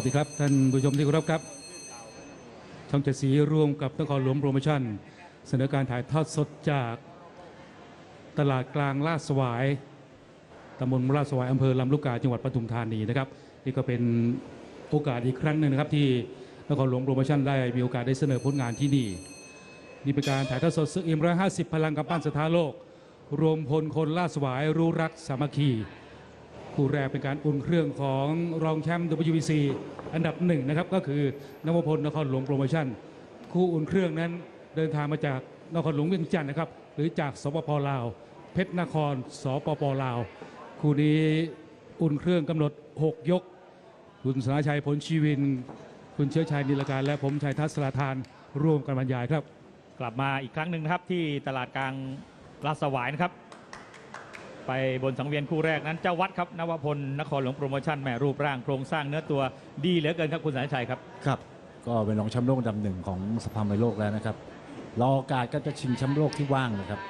วัสดีครับ ท่านผู้ชมที่เคารพครับ ช่องเจ็ดสีร่วมกับนครหลวงโปรโมชั่น เสนอการถ่ายทอดสดจากตลาดกลางลาดสวายตำบลลาดสวายอำเภอลำลูกกาจังหวัดปทุมธานีนะครับนี่ก็เป็นโอกาสอีกครั้งหนึ่งนะครับ ที่นครหลวงโปรโมชั่นได้มีโอกาสได้เสนอผลงานที่นี่นี่เป็นการถ่ายทอดสดซึกอิมร้อยห้าสิบพลังกำปั้นสถานโลก รวมพลคนลาดสวายรู้รักสามัคคี คู่แรกเป็นการอุ่นเครื่องของรองแชมป์ WBC อันดับหนึ่งนะครับ ก็คือนวพลนครหลวงโปรโมชั่น คู่อุ่นเครื่องนั้นเดินทางมาจากนครหลวงเวียงจันทร์นะครับ หรือจากสปปลาว เพชรนครสปปลาว คู่นี้อุ่นเครื่องกำหนด 6 ยก คุณสนาชัยผลชีวิน คุณเชื้อชัยนิลการ และผมชัยทัศน์สราธานร่วมกันบรรยายครับ กลับมาอีกครั้งหนึ่งนะครับที่ตลาดกลางลาดสวายนะครับ ไปบนสังเวียนคู่แรกนั้นเจ้าวัดครับนวพลนครหลวงโปรโมชั่นแหม่รูปร่างโครงสร้างเนื้อตัวดีเหลือเกินครับคุณสันชัยครับครับ ก็เป็นรองแชมป์โลกอันดับหนึ่งของสภามวยโลกแล้วนะครับรอโอกาสก็จะชิงแชมป์โลกที่ว่างนะครับ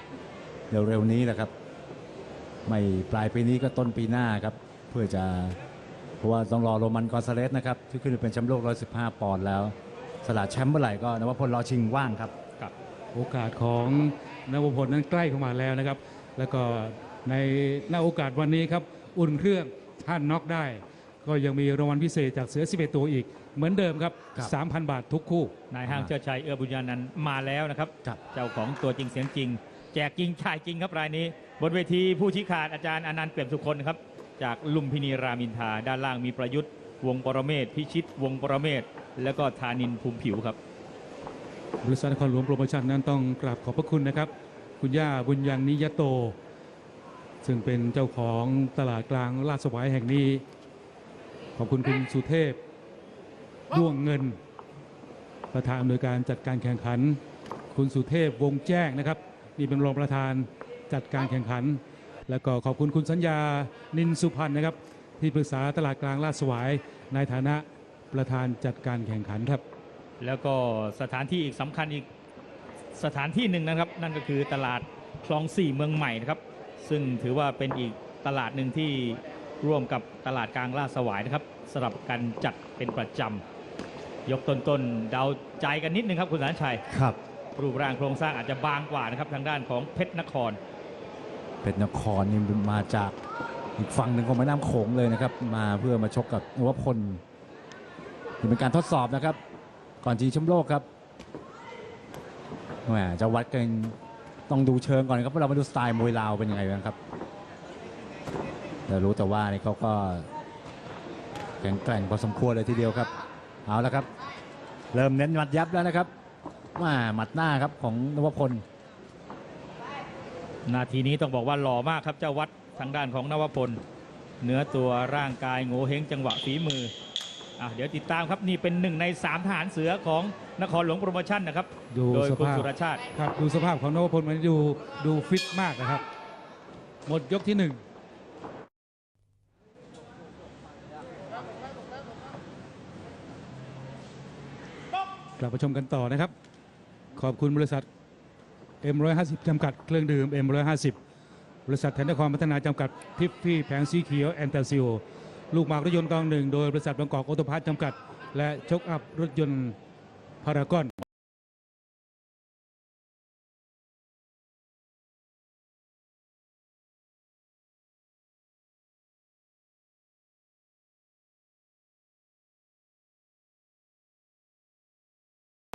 เร็วๆนี้แหละครับ ไม่ปลายปีนี้ก็ต้นปีหน้าครับเพื่อจะเพราะว่าต้องรอโรมันกอนซาเลสนะครับที่ขึ้นไปเป็นแชมป์โลก 115 ปอนด์แล้ว สละแชมป์เมื่อไหร่ก็นวพลรอชิงว่างครับ โอกาสของนวพลนั้นใกล้เข้ามาแล้วนะครับ แล้วก็ ในหน้าโอกาสวันนี้ครับ อุ่นเครื่องท่านน็อกได้ ก็ยังมีรางวัลพิเศษจากเสือ 11 ตัวอีก เหมือนเดิมครับ ครับ 3,000 บาททุกคู่ นายห้างเชิดชัยเอื้อบุญญานันท์มาแล้วนะครับ ครับ เจ้าของตัวจริงเสียงจริง แจกจริงชายจริงครับรายนี้ บนเวทีผู้ชี้ขาดอาจารย์อนันต์เปี่ยมสุคนครับ จากลุมพินีรามินทราด้านล่างมีประยุทธ์ วงปรเมศพิชิต วงปรเมศแล้วก็ธานินภูมิผิวครับ บริษัทนครหลวงโปรโมชั่นนั้นต้องกราบขอบพระคุณนะครับ คุณย่าบุญยังนิยโต ซึ่งเป็นเจ้าของตลาดกลางลาดสวายแห่งนี้ ขอบคุณคุณสุเทพด้วงเงิน ประธานอำนวยการจัดการแข่งขัน คุณสุเทพวงแจ้งนะครับ นี่เป็นรองประธานจัดการแข่งขัน แล้วก็ขอบคุณคุณสัญญานินสุพันธ์นะครับ ที่ปรึกษาตลาดกลางลาดสวายในฐานะประธานจัดการแข่งขันครับ แล้วก็สถานที่อีกสำคัญอีกสถานที่หนึ่งนะครับ นั่นก็คือตลาดคลองสี่เมืองใหม่นะครับ ซึ่งถือว่าเป็นอีกตลาดหนึ่งที่ร่วมกับตลาดกลางลาดสวายนะครับสำหรับการจัดเป็นประจำยกต้นๆเดาใจกันนิดนึงครับคุณสารชัยครับ รูปร่างโครงสร้างอาจจะบางกว่านะครับทางด้านของเพชรนครเป็นนครนี่มาจากอีกฝั่งหนึ่งของแม่น้ำโขงเลยนะครับ มาเพื่อมาชกกับนวพลนี่เป็นการทดสอบนะครับ ก่อนชิงแชมป์โลกครับแหมจะวัดกัน ต้องดูเชิงก่อนครับเพราะเรามาดูสไตล์มวยลาวเป็นยังไงบ้างครับแต่รู้แต่ว่านี่เขาก็แข็งแกร่งพอสมควรเลยทีเดียวครับ เอาละครับ เริ่มเน้นหมัดยับแล้วนะครับมาหมัดหน้าครับของนวพลนาทีนี้ต้องบอกว่าหล่อมากครับเจ้าวัดทางด้านของนวพลเนื้อตัวร่างกายโง่เฮงจังหวะฝีมือ อะเดี๋ยวติดตามครับนี่เป็นหนึ่งในสามทหารเสือของนครหลวงโปรโมชั่นนะครับ ดูโดยสคุณภาพสุรชาติ ครับดูสภาพของนวพลวันนี้ดูดูฟิตมากนะครับ หมดยกที่หนึ่งกลับมาชมกันต่อนะครับ ขอบคุณบริษัท M150 จำกัดเครื่องดื่ม M150 บริษัทแทนนครพัฒนาจำกัด ทิฟฟี่แผงสีเขียว แอนตาซิโอ ลูกหมากรถยนต์กองหนึ่งโดยบริษัทบางกอกออโตพาร์ทจำกัด และชกอัพรถยนต์พารากอน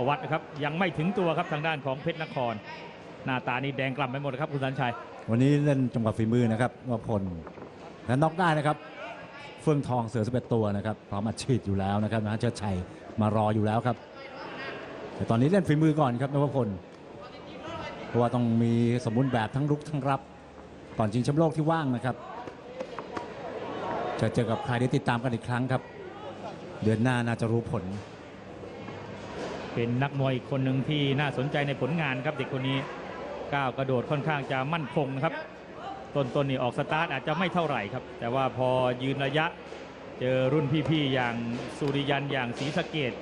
วัดนะครับยังไม่ถึงตัวครับทางด้านของเพชรนคร หน้าตานี่แดงกล่ำไปหมดเลยครับคุณสันชัย วันนี้เล่นจังหวะฝีมือนะครับนวพลและน็อกได้นะครับเฟื่องทองเสือสเปตัวนะครับพร้อมมาฉีดอยู่แล้วนะครับนะเชิดชัยมารออยู่แล้วครับ แต่ตอนนี้เล่นฝีมือก่อนครับนวพลเพราะว่าต้องมีสมบูรณ์แบบทั้งรุกทั้งรับ ก่อนชิงแชมป์โลกที่ว่างนะครับ จะเจอกับใครได้ติดตามกันอีกครั้งครับ เดือนหน้าน่าจะรู้ผล เป็นนักมวยอีกคนหนึ่งที่น่าสนใจในผลงานครับเด็กคนนี้ก้าวกระโดดค่อนข้างจะมั่นคงนะครับ ต้นๆนนี่ออกสตาร์ทอาจจะไม่เท่าไหร่ครับ แต่ว่าพอยืนระยะเจอรุ่นพี่ๆ อย่างสุริยันอย่างศรีสะเกด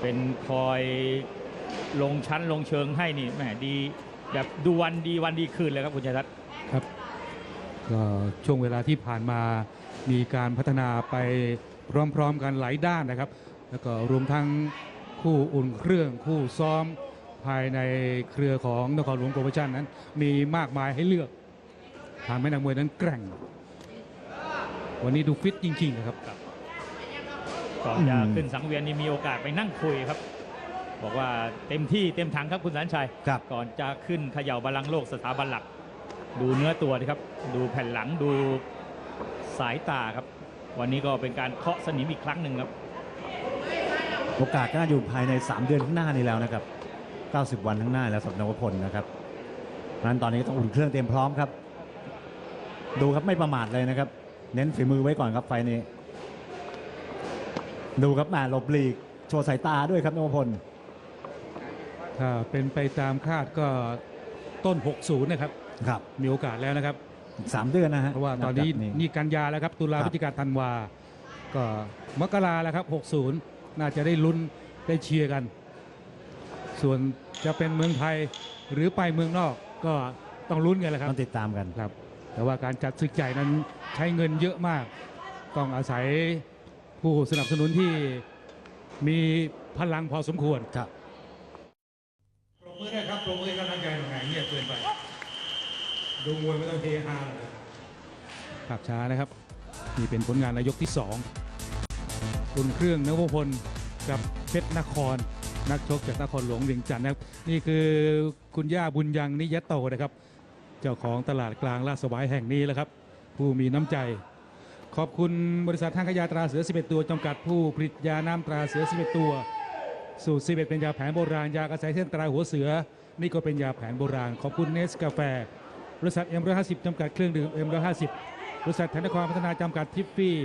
เป็นคอยลงชั้นลงเชิงให้นี่แหมดีแบบดูวันดีวันดีคืนเลยครับคุณชัยทัศน์ครับก็ช่วงเวลาที่ผ่านมามีการพัฒนาไปพร้อมๆกันหลายด้านนะครับ แล้วก็รวมทั้งคู่อุ่นเครื่องคู่ซ้อมภายในเครือของนครหลวงโปรโมชั่นนั้น มีมากมายให้เลือก ทำให้นักมวยนั้นแกร่ง วันนี้ดูฟิตจริงๆนะครับ ก่อนจะขึ้นสังเวียนนี่มีโอกาสไปนั่งคุยครับ บอกว่าเต็มที่เต็มถังครับคุณสันชัย ครับ ก่อนจะขึ้นเขย่าบาลังก์โลกสถาบันหลัก ดูเนื้อตัวดีครับ ดูแผ่นหลังดูสายตาครับ วันนี้ก็เป็นการเคาะสนิมอีกครั้งหนึ่งครับ โอกาสก็น่าอยู่ภายใน 3 เดือนข้างหน้านี้แล้วนะครับ 90 วันข้างหน้าแล้วสำหรับนวพลนะครับเพราะฉะนั้นตอนนี้ต้องอุ่นเครื่องเตรียมพร้อมครับ ดูครับไม่ประมาทเลยนะครับ เน้นฝีมือไว้ก่อนครับไฟล์นี้ ดูครับมาหลบหลีก โชว์สายตาด้วยครับนวพลถ้าเป็นไปตามคาดก็ต้น 60 นะครับ ครับ มีโอกาสแล้วนะครับอีกสามเดือนนะฮะเพราะว่าตอนนี้บจกนี่กันยาแล้วครับ ตุลาครับพฤศจิกาธันวา ก็มกราแล้วครับ 60 น่าจะได้ลุ้นได้เชียร์กัน ส่วนจะเป็นเมืองไทยหรือไปเมืองนอกก็ต้องลุ้นกันแหละครับต้องติดตามกันครับ แต่ว่าการจัดศึกใหญ่นั้นใช้เงินเยอะมาก ต้องอาศัยผู้สนับสนุนที่มีพลังพอสมควรครับปรบมือได้ครับปรบมือให้กำลังใจหน่อยเงียบเกินไป ดูมวยไม่ต้องเฮฮาเลยภาพช้านะครับ นี่เป็นผลงานนายกที่2อุ่นเครื่องนวพลกับเพชรนคร นักชกจากนครหลวงเวียงจันทร์นะครับ นี่คือคุณย่าบุญยังนิยะโตนะครับ เจ้าของตลาดกลางลาดสวายแห่งนี้แหละครับ ผู้มีน้ำใจ ขอบคุณบริษัททางขยาตราเสือ 11 ตัวจำกัดผู้ผลิตยาน้ำตราเสือ 11 ตัว สูตร 11 เป็นยาแผนโบราณยากระสายเส้นตราหัวเสือ นี่ก็เป็นยาแผนโบราณ ขอบคุณเนสกาแฟบริษัท M150 จำกัดเครื่องดื่ม M150 บริษัทธนครพัฒนาจำกัดทิฟฟี่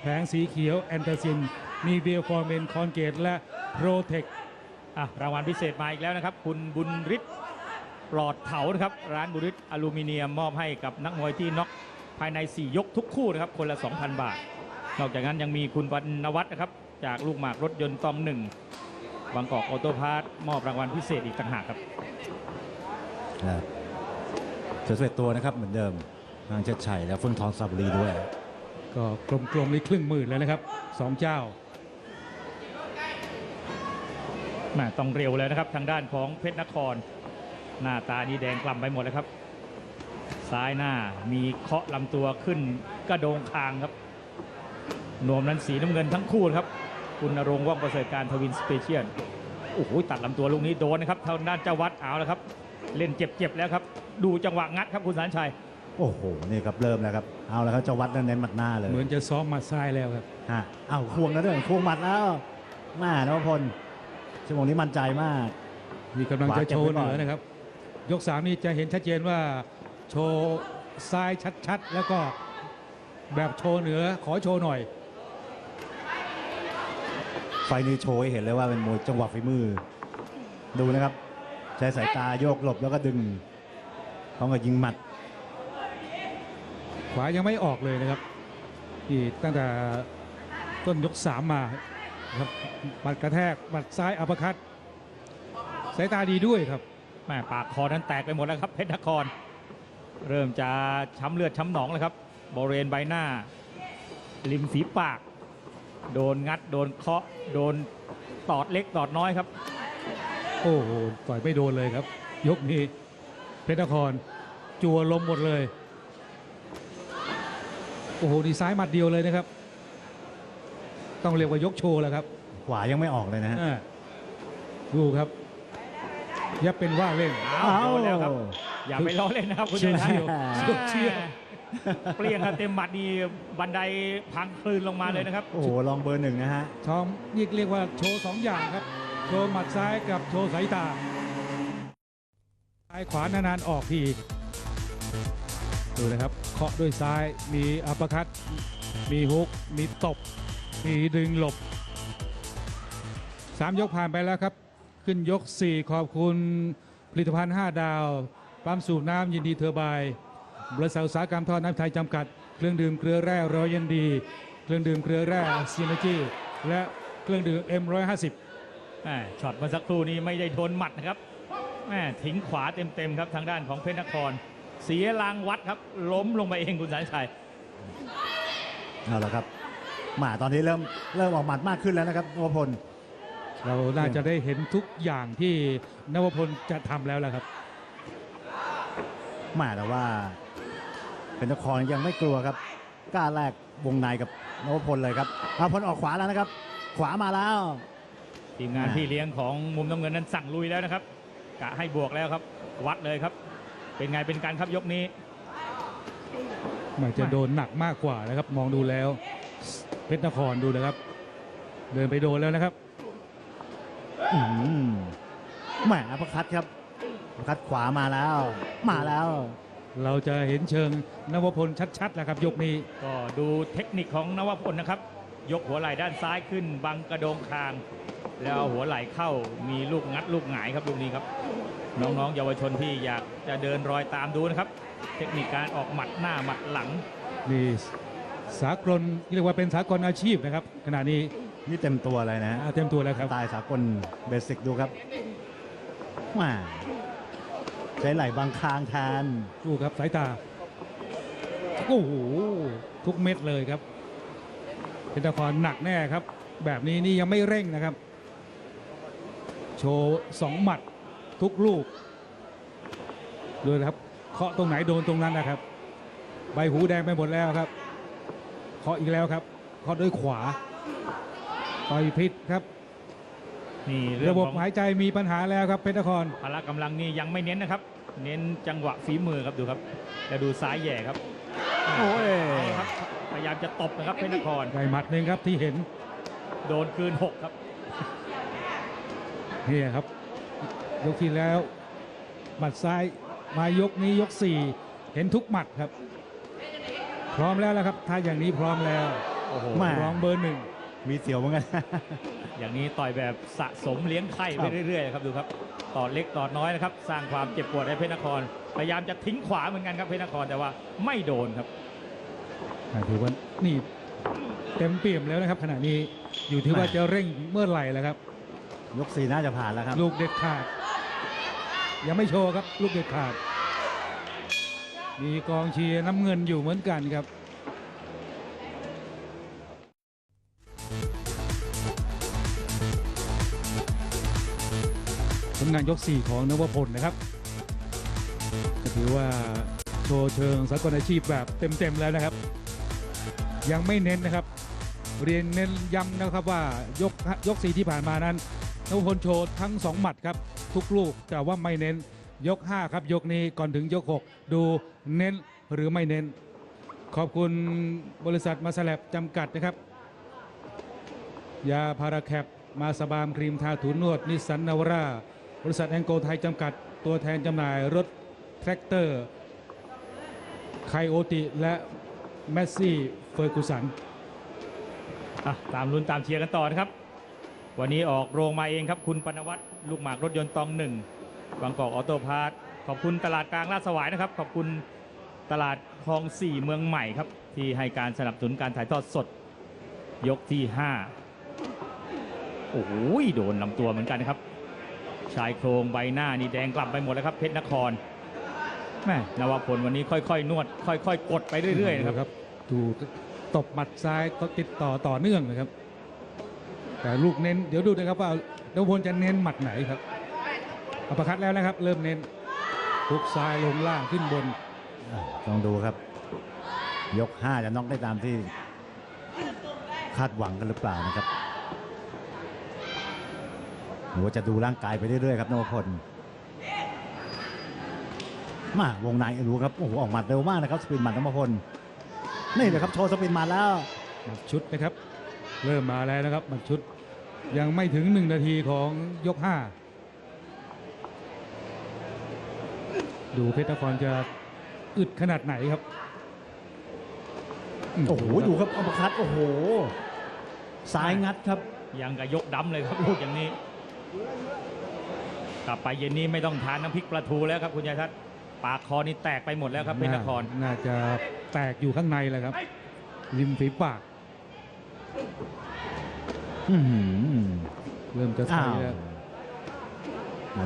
แผงสีเขียวแอนตอร์ซินมีเบียฟอร์เมนคอนเกตและโปรเทคอะรางวัลพิเศษมาอีกแล้วนะครับ คุณบุญฤทธิ์ ปลอดเถานะครับ ร้านบุญฤทธิ์อลูมิเนียมมอบให้กับนักมวยที่น็อกภายใน 4 ยกทุกคู่นะครับ คนละ 2,000 บาท นอกจากนั้นยังมีคุณวรรณวัฒน์นะครับ จากลูกหมากรถยนต์ตอมหนึ่งบางกอกออโต้พาร์ทมอบรางวัลพิเศษอีกต่างหากครับนะเสือสเวตตัวนะครับเหมือนเดิมทางเชิดชัยและเฟื่องทองซาบุรีด้วย ก็กลมๆในครึ่งหมื่นเลยนะครับสองเจ้าแม่ต้องเร็วเลยนะครับทางด้านของเพชรนคร หน้าตานี่แดงกล่ำไปหมดเลยครับ ซ้ายหน้ามีเคาะลำตัวขึ้นกระโดงคางครับนวมนั้นสีน้ำเงินทั้งคู่นะครับ คุณนรงค์ว่องประเสริฐการทวินสเปเชียลโอ้โหตัดลำตัวลูกนี้โดนนะครับทางด้านเจ้าวัดเอาแล้วครับ เล่นเจ็บๆแล้วครับ ดูจังหวะงัดครับคุณสารชัย โอ้โห นี่ครับเริ่มแล้วครับเอาแล้วครับเจะวัดนั่นเน้นหมัดหน้าเลยเหมือนจะซ้อมมาซ้ายแล้วครับฮะเอาควงแล้วด้วยควงหมัดแล้วแม่นวพลชั่วโมงนี้มั่นใจมาก มีกำลังจะโชว์ขวาเก็บไว้ก่อนเหนือนะครับ ยกสามนี่จะเห็นชัดเจนว่าโชว์ซ้ายชัดๆ แล้วก็แบบโชว์เหนือขอโชว์หน่อย ไฟนี้โชว์ให้เห็นเลยว่าเป็นมวยจังหวะฝีมือ ดูนะครับ ใช้สายตาโยกหลบแล้วก็ดึงพร้อมกับยิงหมัด ขวายังไม่ออกเลยนะครับนี่ตั้งแต่ต้นยกสามมาครับบัดกระแทกบัดซ้ายอัปคัตสายตาดีด้วยครับ แม่ปากคอนั้นแตกไปหมดแล้วครับเพชรนคร เริ่มจะช้ำเลือดช้ำหนองแล้วครับบริเวณใบหน้า ริมฝีปาก โดนงัดโดนเคาะโดนตอดเล็กตอดน้อยครับ โอ้โหต่อยไม่โดนเลยครับ ยกนี้ เพชรนคร จัวลมหมดเลย โอ้โหดีไซน์หมัดเดียวเลยนะครับ ต้องเรียกว่ายกโชว์แล้วครับ ขวายังไม่ออกเลยนะฮะ อ่าดูครับ ยับเป็นว่าเล่น อ้าวโดนแล้วครับ อย่าไปล้อเล่นนะครับคุณเชี่ยวชัยเชี่ยวเชี่ยวเชี่ยวเปลี่ยนครับเต็มหมัดนี่บันไดพังคลืนลงมาเลยนะครับ โอ้โหลองเบอร์หนึ่งนะฮะชอมนี่เรียกว่าโชว์สองอย่างครับ โชว์หมัดซ้ายกับโชว์สายตาซ้ายขวานานๆออกทีดูนะครับเคาะด้วยซ้ายมีอัปเปอร์คัตมีฮุกมีตบมีดึงหลบสามยกผ่านไปแล้วครับ ขึ้นยก 4 ขอบคุณผลิตภัณฑ์ 5 ดาวปั๊มสูบน้ำยินดีเทอร์ไบน์บริษัทอุตสาหกรรมท่อน้ำไทยจำกัด เครื่องดื่มเกลือแร่รอยันดี เครื่องดื่มเกลือแร่ซีนจีและเครื่องดื่ม M150 แม่ช็อตเมื่อสักครู่นี้ไม่ได้โดนหมัดนะครับแม่ทิ้งขวาเต็มๆครับทางด้านของเพชรนคร เสียรางวัดครับ ล้มลงไปเองคุณสายชัยเอาละครับมาตอนนี้เริ่มเริ่มออกหมัดมากขึ้นแล้วนะครับนวพล เราน่าจะได้เห็นทุกอย่างที่นวพลจะทำแล้วล่ะครับมาแต่ว่าเป็นนครยังไม่กลัวครับกล้าแลกวงในกับนวพลเลยครับนวพลออกขวาแล้วนะครับ ขวามาแล้วทีมงานอ่าพี่เลี้ยงของมุมน้ำเงินนั้นสั่งลุยแล้วนะครับกะให้บวกแล้วครับ วัดเลยครับ เป็นไงเป็นการครับยกนี้มันจะโดนหนักมากกว่านะครับ มองดูแล้ว เพชรนครดูนะครับ เดินไปโดนแล้วนะครับอืม แหมอัปเปอร์คัดครับอัปเปอร์คัดขวามาแล้ว มาแล้ว เราจะเห็นเชิงนวพลชัดๆแล้วครับ ยกนี้ก็ดูเทคนิคของนวพลนะครับ ยกหัวไหล่ด้านซ้ายขึ้น บังกระโดงคาง แล้วเอาหัวไหล่เข้ามีลูกงัดลูกหงายครับลูกนี้ครับ น้องๆ เยาวชนที่อยากจะเดินรอยตามดูนะครับ เทคนิคการออกหมัดหน้าหมัดหลังนี่สากลเรียกว่าเป็นสากลอาชีพนะครับ ขณะนี้ นี่เต็มตัวเลยนะอ่าเต็มตัวแล้วครับ ตายสากลเบสิกดูครับมาใช้ไหล่บางคางแทนดูครับสายตา โอ้โห ทุกเม็ดเลยครับเพชรนครหนักแน่ครับ แบบนี้นี่ยังไม่เร่งนะครับ โชว์สองหมัดทุกลูกดูนะครับเคาะตรงไหนโดนตรงนั้นนะครับ ใบหูแดงไปหมดแล้วครับเคาะอีกแล้วครับเคาะด้วยขวา ต่อยพิษครับนี่เรื่องระบบของหายใจมีปัญหาแล้วครับเพชรนครพละกำลังนี่ยังไม่เน้นนะครับ เน้นจังหวะฝีมือครับดูครับแล้วดูซ้ายแหย่ครับโอ้ยเอาละครับพยายามจะตบนะครับเพชรนครได้หมัดหนึ่งครับที่เห็น โดนคืนหกครับนี่ครับยกที่แล้วหมัดซ้ายมายกนี้ยก4เห็นทุกหมัดครับ พร้อมแล้วละครับถ้าอย่างนี้พร้อมแล้วโอ้โหแม่ร้องเบอร์หนึ่ง มีเสียวเหมือนกัน อย่างนี้ต่อยแบบสะสมเลี้ยงไข่ไปครับเรื่อยๆครับดูครับต่อเล็กต่อน้อยนะครับ สร้างความเจ็บปวดให้เพชรนคร พยายามจะทิ้งขวาเหมือนกันครับเพชรนครแต่ว่าไม่โดนครับอ่าถือว่านี่เต็มเปี่ยมแล้วนะครับ ขณะนี้อยู่ที่ว่าจะเร่งเมื่อไหร่แล้วครับ ยกสี่น่าจะผ่านแล้วครับ ลูกเด็ดขาด ยังไม่โชว์ครับ ลูกเด็ดขาด มีกองเชียร์น้ำเงินอยู่เหมือนกันครับ ลงานยก 4 ของนวพลนะครับก็ถือว่าโชว์เชิงสากลอาชีพแบบเต็มๆแล้วนะครับ ยังไม่เน้นนะครับ เรียนเน้นย้ำนะครับว่ายกยก 4 ที่ผ่านมานั้นนวพลโชว์ทั้ง 2 หมัดครับ ทุกลูกแต่ว่าไม่เน้นยก 5 ครับ ยกนี้ก่อนถึงยก 6 ดูเน้นหรือไม่เน้น ขอบคุณบริษัทมาสแลบจำกัดนะครับยาพาราแคปมาสบามครีมทาถูนวดนิสันนาวรา บริษัทแองโกไทยจำกัดตัวแทนจำหน่ายรถแทรกเตอร์ไคโอติและแมสซี่เฟอร์กูสันอะตามลุ้นตามเชียร์กันต่อนะครับ วันนี้ออกโรงมาเองครับ คุณปนวัตรลูกหมากรถยนต์ตองหนึ่งบางกอกออโต้พาร์ทขอบคุณตลาดกลางลาดสวายนะครับ ขอบคุณตลาดคลองสี่เมืองใหม่ครับ ที่ให้การสนับสนุนการถ่ายทอดสดยกที่ 5 โอ้โหโดนลำตัวเหมือนกันนะครับ ชายโครงใบหน้านี่แดงกลับไปหมดแล้วครับ เพชรนครแม่นวพลวันนี้ค่อยๆ นวด ค่อย ๆ กดไปเรื่อยๆนะครับดูตบหมัดซ้ายก็ติดต่อต่อเนื่องนะครับ แต่ลูกเน้นเดี๋ยวดูนะครับว่าดวพลจะเน้นหมัดไหนครับอัปคัดแล้วนะครับ เริ่มเน้นทุกซ้ายลงล่างขึ้นบนอะลองดูครับ ยก 5 จะน็อกได้ตามที่คาดหวังกันหรือเปล่านะครับ หรือว่าจะดูร่างกายไปเรื่อยๆครับนวพลมาวงในรู้ครับโอ้โหออกหมัดเร็วมากนะครับสปินหมัดนวพลนี่เลยครับโชว์สปินหมัดแล้วหมัดชุดนะครับ เริ่มมาแล้วนะครับหมัดชุดยังไม่ถึง1นาทีของยก5ดูเพชรนครจะอึดขนาดไหนครับมโอ้โหดูครับอัปเปอร์คัตโอ้โหซ้ายงัดครับ ยังกับยกดำเลยครับลูกอย่างนี้ กลับไปเย็นนี้ไม่ต้องทานน้ำพริกปลาทูแล้วครับคุณยายทัศน์ปากคอนี่แตกไปหมดแล้วครับเพชรนคร น่าจะแตกอยู่ข้างในแหละครับ ริมฝีปากอื้อหือเริ่มจะอ้าใส่วแล้ว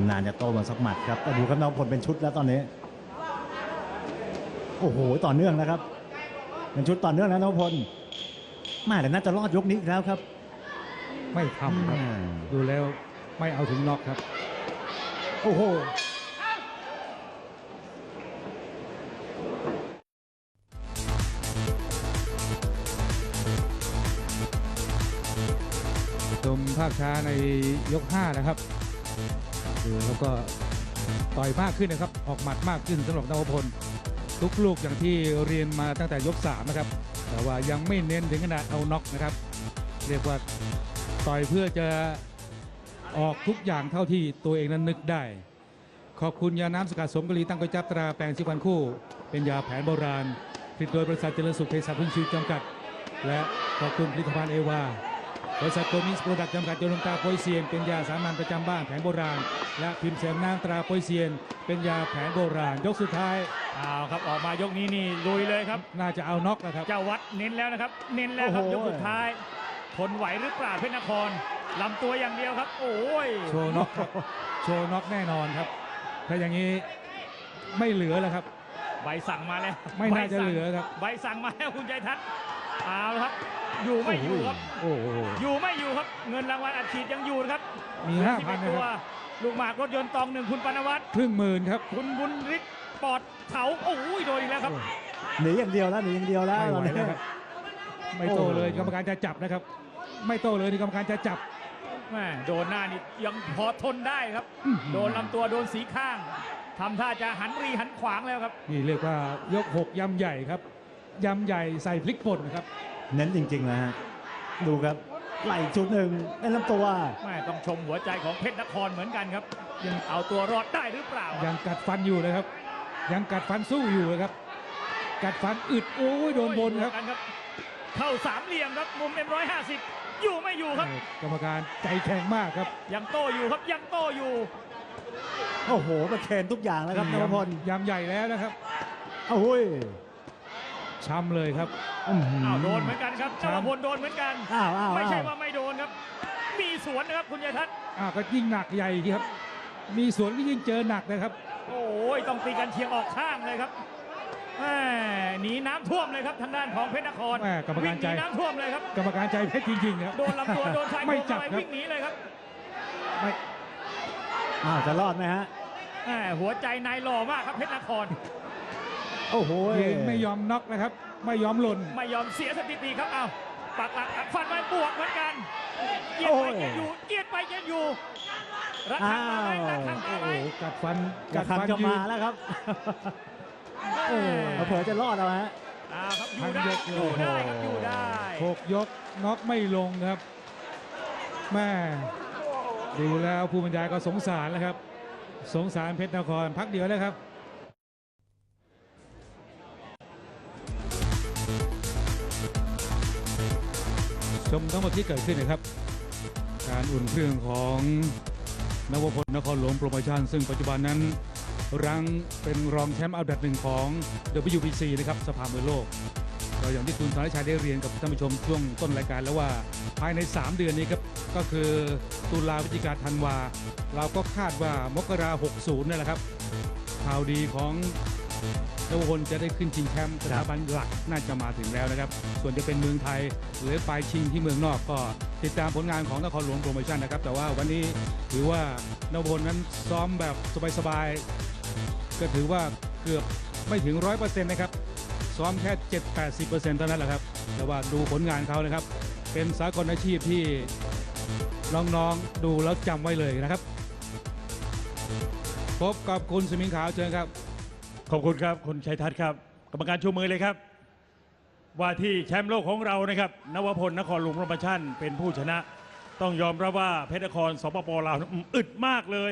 นานๆจะโตมาสักหมัดครับแต่ดูครับน้องพลเป็นชุดแล้วตอนนี้ โอ้โหต่อเนื่องนะครับ เป็นชุดต่อเนื่องแล้วน้องพลมาแต่น่าจะรอดยกนี้อีกแล้วครับไม่ทำครับอืมดูแล้ว ไม่เอาถึงน็อกครับ โอ้โหชมภาพช้าในยก 5 นะครับดูแล้วก็ต่อยมากขึ้นนะครับ ออกหมัดมากขึ้นสำหรับนวพล ทุกลูกอย่างที่เรียนมาตั้งแต่ยก 3 นะครับ แต่ว่ายังไม่เน้นถึงขนาดเอาน็อกนะครับ เรียกว่าต่อยเพื่อจะ ออกทุกอย่างเท่าที่ตัวเองนั้นนึกได้ ขอบคุณยาน้ำสกัดสมกะหรีตั้งก๋วยจับตราแปลงสิวันคู่ เป็นยาแผนโบราณผลิตโดยบริษัทเจริญสุขเภสัชพึ่งชีวิตจำกัด และขอบคุณผลิตภัณฑ์เอวาบริษัทโกมิสโปรดักต์จำกัดโยนลงตาโปยเซียน เป็นยาสามัญประจำบ้านแผนโบราณ และพิมพ์เสริมน้ำตราโปยเซียน เป็นยาแผนโบราณ ยกสุดท้ายเอาครับออกมายกนี้นี่ลุยเลยครับ น่าจะเอาน็อกนะครับเจ้าวัดเน้นแล้วนะครับ เน้นแล้วครับโอ้โหยกสุดท้ายทนไหวหรือเปล่าเพชรนคร ลำตัวอย่างเดียวครับ โอ้ยโชว์น็อกครับโชว์น็อกแน่นอนครับ ถ้าอย่างนี้ไม่เหลือแล้วครับ ใบสั่งมาแล้วไม่น่าจะใบสั่งเหลือครับ ใบสั่งมาแล้วคุณใจทัศน์เอาละครับ อยู่ไม่อยู่ครับโอ้โหอยู่ไม่อยู่ครับ เงินรางวัลอัดฉีดยังอยู่นะครับมีเหลือ5,000 11นะตัควรับลูกหมากรถยนต์ตองหนึ่งคุณปานวัฒน์ครึ่งหมื่นครับ คุณบุญฤทธิ์ปอดเถาโอ้ยโดนอีกแล้วครับหนีอย่างเดียวแล้วหนีอย่างเดียวแล้วไม่ไหวตอนนี้แล้วครับไม่โตเลยโอ้กรรมการจะจับนะครับ ไม่โตเลยนี่กรรมการจะจับ แม่โดนหน้านี่ยังพอทนได้ครับอื้อหือโดนลำตัวโดนสีข้าง ทำท่าจะหันรีหันขวางแล้วครับ นี่เรียกว่ายกหกยำใหญ่ครับยำใหญ่ใส่พริกป่นนะครับ เน้นจริงๆนะฮะดูครับไหลจุดหนึ่งในลำตัวแม่ต้องชมหัวใจของเพชรนครเหมือนกันครับ ยังเอาตัวรอดได้หรือเปล่า ยังกัดฟันอยู่เลยครับ ยังกัดฟันสู้อยู่เลยครับ กัดฟันอึดโอ้ยโดนบนครับกันครับเข้าสามเหลี่ยมครับมุมเอ็มร้อยห้าสิบ อยู่ไม่อยู่ครับ กรรมการใจแข็งมากครับ ยังโตอยู่ครับยังโตอยู่ โอ้โหประเคนทุกอย่างแล้วครับนวพลยำใหญ่แล้วนะครับโอ้ยช้ำเลยครับอื้อหืออ้าวโดนเหมือนกันครับครัเจ้าบพลโดนเหมือนกันอ้าวอ้าวไม่ใช่อ้าวว่าไม่โดนครับ มีสวนนะครับคุณยายทัศน์อ้าวก็ยิ่งหนักใหญ่ทีครับ มีสวนก็ยิ่งเจอหนักนะครับ โอ้ยต้องตีกันเชียงออกข้างเลยครับ แหม่หนีน้ำท่วมเลยครับทางด้านของเพชรนครแม่กรรมการใจวิ่งหนีน้ำท่วมเลยครับ กรรมการใจเพชรจริงๆครับ โดนลำตัวโดนชายโครไม่งจับเข้าไปครับ วิ่งหนีเลยครับไม่อ้าวจะรอดไหมฮะแหม่หัวใจนายหล่อมากครับเพชรนคร โอ้โหยืนไม่ยอมน็อกนะครับ ไม่ยอมหล่น ไม่ยอมเสียสถิติครับเอาปักหลักฟันไว้บวกเหมือนกันเอียดโอ้ไปยเอียดอยู่เอียดไปเอียดอยู่รักขังมาไหมรักขังมาโอ้ไหมโหกัดฟันกระกัดคันฟันจะยืมานแล้วครับ โอ้เผื่อจะรอดเอาฮะเอาครับอยู่พันได้ยกอยู่ได้ครับอยู่ได้หกยกน็อกไม่ลงครับแม่ดูแล้วผู้บรรยายก็สงสารแล้วครับ สงสารเพชรนครพักเดียวแล้วครับชมทั้งหมดที่เกิดขึ้นนะครับ การอุ่นเครื่องของนวพลนครหลวงโปรโมชั่น ซึ่งปัจจุบันนั้น รังเป็นรองแชมป์อันดับหนึ่งของ WBC นะครับสภามวยโลกก็อย่างที่คุณสารชัยได้เรียนกับท่านผู้ชมช่วงต้นรายการแล้วว่าภายใน 3 เดือนนี้ครับก็คือตุลาพฤศจิกาธันวา เราก็คาดว่ามกรา60นั่นแหละครับข่าวดีของเยาวชนจะได้ขึ้นชิงแชมป์สถาบันหลักน่าจะมาถึงแล้วนะครับ ส่วนจะเป็นเมืองไทยหรือไปชิงที่เมืองนอกก็ติดตามผลงานของนครหลวงโปรโมชั่นนะครับ แต่ว่าวันนี้ถือว่านวพลนั้นซ้อมแบบสบายๆ ก็ถือว่าเกือบไม่ถึง100%นต์นะครับ ซ้อมแค่ 7-80%เท่านั้นแหละครับ แต่ว่าดูผลงานเขานะครับ เป็นสากลอาชีพที่น้องๆดูแล้วจำไว้เลยนะครับ พบกับคุณสมิงขาวเชิญครับ ขอบคุณครับ คุณชัยทัศน์ครับ กรรมการชูมือเลยครับ ว่าที่แชมป์โลกของเรานะครับ นวพลนครหลวงโปรโมชั่น เป็นผู้ชนะ ต้องยอมรับว่าเพชรนครสปปลาวอึดมากเลย